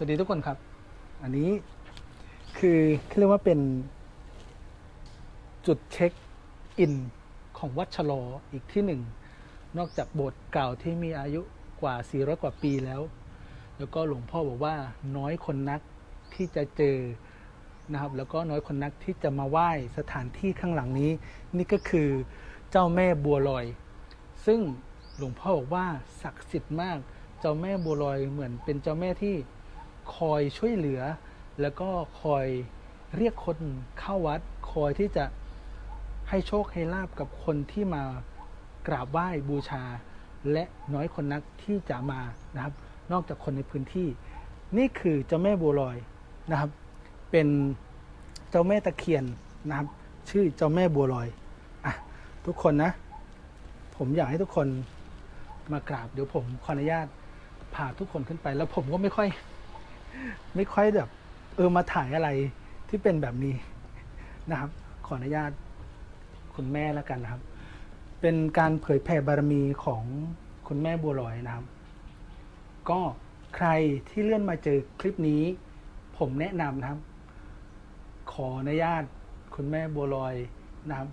สวัสดีทุกคนครับ อันนี้คือเขาเรียกว่าเป็นจุดเช็คอินของวัดชะลออีกที่หนึ่ง นอกจากโบสถ์เก่าที่มีอายุกว่า 400 กว่าปีแล้ว แล้วก็หลวงพ่อบอกว่าน้อยคนนักที่จะเจอนะครับ แล้วก็น้อยคนนักที่จะมาไหว้สถานที่ข้างหลังนี้ นี่ก็คือเจ้าแม่บัวลอย ซึ่งหลวงพ่อบอกว่าศักดิ์สิทธิ์มาก เจ้าแม่บัวลอยเหมือนเป็นเจ้าแม่ที่ คอยช่วยเหลือ แล้วก็คอยเรียกคนเข้าวัด คอยที่จะให้โชคให้ลาบกับคนที่มากราบไหว้บูชา และน้อยคนนักที่จะมานะครับ นอกจากคนในพื้นที่ นี่คือเจ้าแม่บัวลอยนะครับ เป็นเจ้าแม่ตะเคียนนะครับ ชื่อเจ้าแม่บัวลอยอะทุกคนนะ ผมอยากให้ทุกคนมากราบเดี๋ยวผมขออนุญาตพาทุกคนขึ้นไป แล้วผมก็ไม่ค่อย ไม่ค่อยแบบเออมาถ่ายอะไรที่เป็นแบบนี้นะครับ ขออนุญาตคุณแม่แล้วกันนะครับ เป็นการเผยแผ่บารมีของคุณแม่บัวลอยนะครับ ก็ใครที่เลื่อนมาเจอคลิปนี้ ผมแนะนำนะครับ ขออนุญาตคุณแม่บัวลอยนะครับ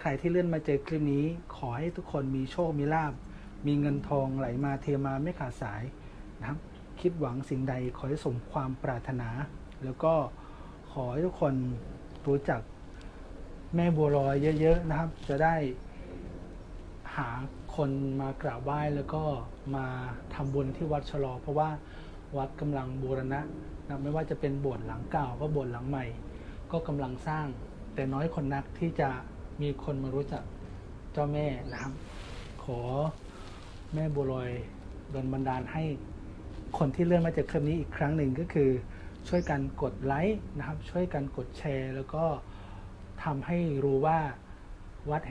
ใครที่เลื่อนมาเจอคลิปนี้ ขอให้ทุกคนมีโชคมีลาบมีเงินทองไหลมาเทมาไม่ขาดสายนะครับ คิดหวังสิ่งใดขอให้สมความปรารถนา แล้วก็ขอให้ทุกคนรู้จักแม่บัวลอยเยอะ ๆ นะครับ จะได้หาคนมากราบไหว้แล้วก็มาทำบุญที่วัดชะลอ เพราะว่าวัดกำลังบูรณะนะไม่ว่าจะเป็นโบสถ์หลังเก่าก็โบสถ์หลังใหม่ ก็กำลังสร้าง แต่น้อยคนนักที่จะมีคนมารู้จักเจ้าแม่นะครับ ขอแม่บัวลอยโดลบันดาลให้ คนที่เลื่อนมาจากคลิปนี้อีกครั้งหนึ่งก็คือช่วยกันกดไลค์นะครับ ช่วยกันกดแชร์ แล้วก็ทำให้รู้ว่าวัดแห่ง